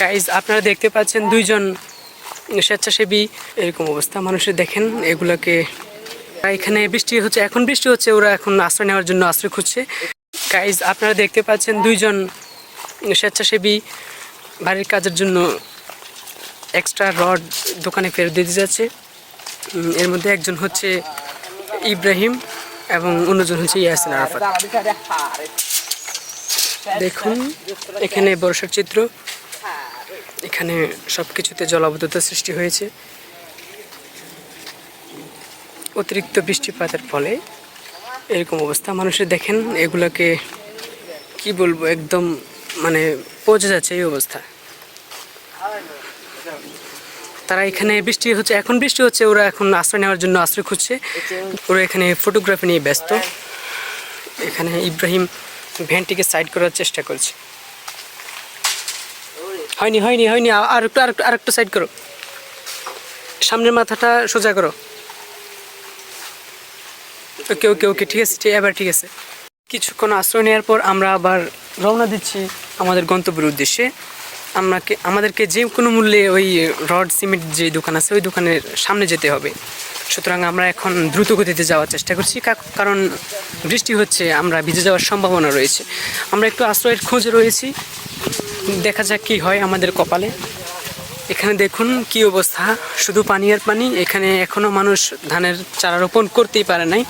Guys আপনারা দেখতে পাচ্ছেন দুইজন স্বেচ্ছাসেবী, এরকম অবস্থা। মানুষের দেখেন, এগুলোকে এখানে বৃষ্টি হচ্ছে, এখন বৃষ্টি হচ্ছে, ওরা এখন আশ্রয় নেওয়ার জন্য আশ্রয় খুঁজছে। গাইজ আপনারা দেখতে পাচ্ছেন দুইজন স্বেচ্ছাসেবী, বাড়ির কাজের জন্য এক্সট্রা রড দোকানে ফেরত দিতে যাচ্ছে। এর মধ্যে একজন হচ্ছে ইব্রাহিম এবং অন্যজন হচ্ছে ইয়াসিন আরাফাত। দেখুন, এখানে বর্ষার চিত্র। এখানে সব কিছুতে জলাবদ্ধতা সৃষ্টি হয়েছে। অতিরিক্ত বৃষ্টিপাতের ফলে এরকম অবস্থা। মানুষের দেখেন, এগুলাকে কি বলব, একদম মানে পচে যাচ্ছে এই অবস্থা। তারা এখানে বৃষ্টি হচ্ছে, এখন বৃষ্টি হচ্ছে, ওরা এখন আশ্রয় নেওয়ার জন্য আশ্রয় খুঁজছে। ওরা এখানে ফটোগ্রাফি নিয়ে ব্যস্ত। এখানে ইব্রাহিম ভ্যানটিকে সাইড করার চেষ্টা করছে। হয়নি হয়নি হয়নি। আর একটু, আর আর একটু সাইড করো। সামনের মাথাটা সোজা করো। ওকে ওকে ওকে ঠিক আছে এবার ঠিক আছে। কিছুক্ষণ আশ্রয় নেওয়ার পর আমরা আবার রওনা দিচ্ছি আমাদের গন্তব্যের উদ্দেশ্যে। আমাকে আমাদেরকে যে কোনো মূল্যে ওই রড, সিমেন্ট যে দোকান আছে, ওই দোকানের সামনে যেতে হবে। সুতরাং আমরা এখন দ্রুত গতিতে যাওয়ার চেষ্টা করছি কারণ বৃষ্টি হচ্ছে, আমরা ভিজে যাওয়ার সম্ভাবনা রয়েছে। আমরা একটু আশ্রয়ের খোঁজে রয়েছি। দেখা যাক কি হয় আমাদের কপালে। এখানে দেখুন কি অবস্থা। শুধু পানি আর পানি, এখানে এখনও মানুষ ধানের চারা রোপণ করতেই পারে নাই।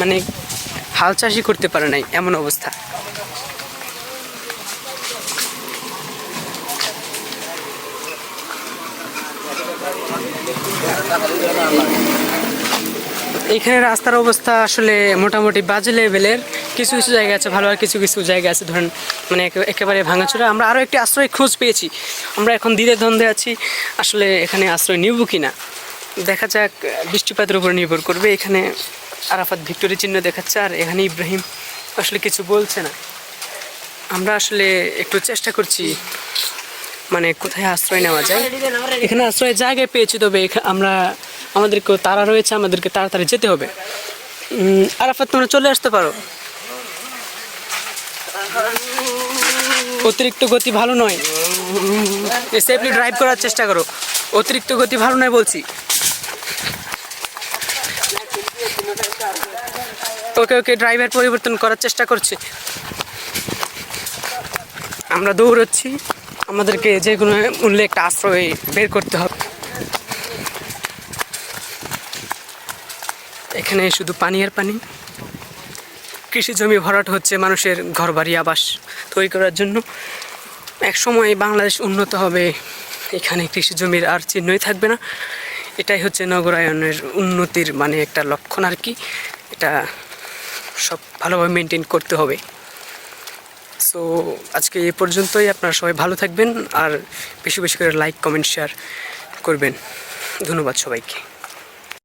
মানে হাল চাষই করতে পারে নাই, এমন অবস্থা। এখানে রাস্তার অবস্থা আসলে মোটামুটি বাজে লেভেলের। কিছু কিছু জায়গা আছে, ভালো আর কিছু কিছু জায়গা আছে, ধরেন মানে একে- একেবারে ভাঙাচোরা। আমরা আরও একটি আশ্রয় খোঁজ পেয়েছি। আমরা এখন দ্বিধে দ্বন্দ্বে আছি, আসলে এখানে আশ্রয় নিব কি না দেখা যাক, বৃষ্টিপাতের উপর নির্ভর করবে। এখানে আরাফাত ভিক্টোরি চিহ্ন দেখাচ্ছে, আর এখানে ইব্রাহিম আসলে কিছু বলছে না। আমরা আসলে একটু চেষ্টা করছি মানে কোথায় আশ্রয় নেওয়া যায়। এখানে আশ্রয়ের জায়গায় পেয়েছি, তবে আমরা আমাদেরকে তারা রয়েছে, আমাদেরকে তাড়াতাড়ি যেতে হবে। আরাফাত, তোমরা চলে আসতে পারো। অতিরিক্ত গতি ভালো নয়। সেফলি ড্রাইভ করার চেষ্টা করো। অতিরিক্ত গতি ভালো নয় বলছি। ওকে ওকে ড্রাইভার পরিবর্তন করার চেষ্টা করছি। আমরা দৌড়চ্ছি। আমাদেরকে যে কোনো মূল্যে একটা আশ্রয় বের করতে হবে। এখানে শুধু পানি আর পানি। কৃষি জমি ভরাট হচ্ছে মানুষের ঘরবাড়ি, আবাস তৈরি করার জন্য। এক সময় বাংলাদেশ উন্নত হবে, এখানে কৃষি জমির আর চিহ্নই থাকবে না। এটাই হচ্ছে নগরায়নের উন্নতির মানে একটা লক্ষণ আর কি। এটা সব ভালোভাবে মেনটেন করতে হবে। সো আজকে এ পর্যন্তই। আপনারা সবাই ভালো থাকবেন আর বেশি বেশি করে লাইক কমেন্ট শেয়ার করবেন। ধন্যবাদ সবাইকে।